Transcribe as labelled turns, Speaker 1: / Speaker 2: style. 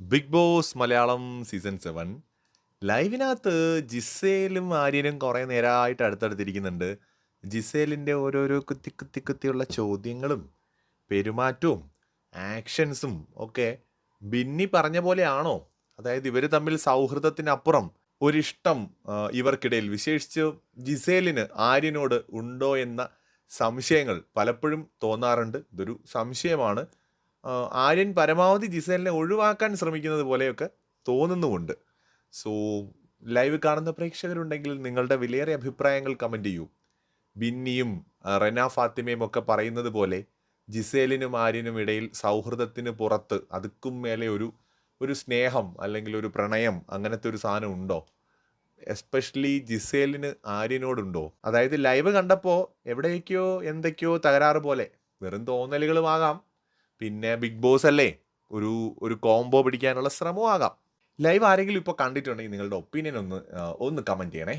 Speaker 1: Big Boss Malayalam season seven. ലൈവിനകത്ത് ജിസേലും ആര്യനും കുറേ നേരമായിട്ട് അടുത്തടുത്തിരിക്കുന്നുണ്ട്. ജിസേലിന്റെ ഓരോരോ കുത്തി കുത്തി കുത്തിയുള്ള ചോദ്യങ്ങളും പെരുമാറ്റവും ആക്ഷൻസും ഒക്കെ ബിന്നി പറഞ്ഞ പോലെയാണോ? അതായത് ഇവർ തമ്മിൽ സൗഹൃദത്തിനപ്പുറം ഒരിഷ്ടം ഇവർക്കിടയിൽ വിശേഷിച്ച് ജിസേലിന് ആര്യനോട് ഉണ്ടോ എന്ന സംശയങ്ങൾ പലപ്പോഴും തോന്നാറുണ്ട്. ഇതൊരു സംശയമാണ്. ആര്യൻ പരമാവധി ജിസേലിനെ ഒഴിവാക്കാൻ ശ്രമിക്കുന്നത് പോലെയൊക്കെ തോന്നുന്നുമുണ്ട്. സോ ലൈവ് കാണുന്ന പ്രേക്ഷകരുണ്ടെങ്കിൽ നിങ്ങളുടെ വിലയേറെ അഭിപ്രായങ്ങൾ കമന്റ് ചെയ്യൂ. ബിന്നിയും റെന ഫാത്തിമയും ഒക്കെ പറയുന്നത് പോലെ ജിസേലിനും ആര്യനും ഇടയിൽ സൗഹൃദത്തിന് പുറത്ത് അതുക്കും മേലെ ഒരു ഒരു സ്നേഹം അല്ലെങ്കിൽ ഒരു പ്രണയം അങ്ങനത്തെ ഒരു സാധനം ഉണ്ടോ? എസ്പെഷ്യലി ജിസേലിന് ആര്യനോടുണ്ടോ? അതായത് ലൈവ് കണ്ടപ്പോൾ എവിടേക്കോ എന്തൊക്കെയോ തകരാറ് പോലെ വെറും തോന്നലുകളുമാകാം. പിന്നെ ബിഗ് ബോസ് അല്ലേ? ഒരു ഒരു കോംബോ പിടിക്കാനുള്ള ശ്രമവും ആകാം. ലൈവ് ആരെങ്കിലും ഇപ്പോൾ കണ്ടിട്ടുണ്ടെങ്കിൽ നിങ്ങളുടെ ഒപ്പീനിയൻ ഒന്ന് ഒന്ന് കമന്റ് ചെയ്യണേ.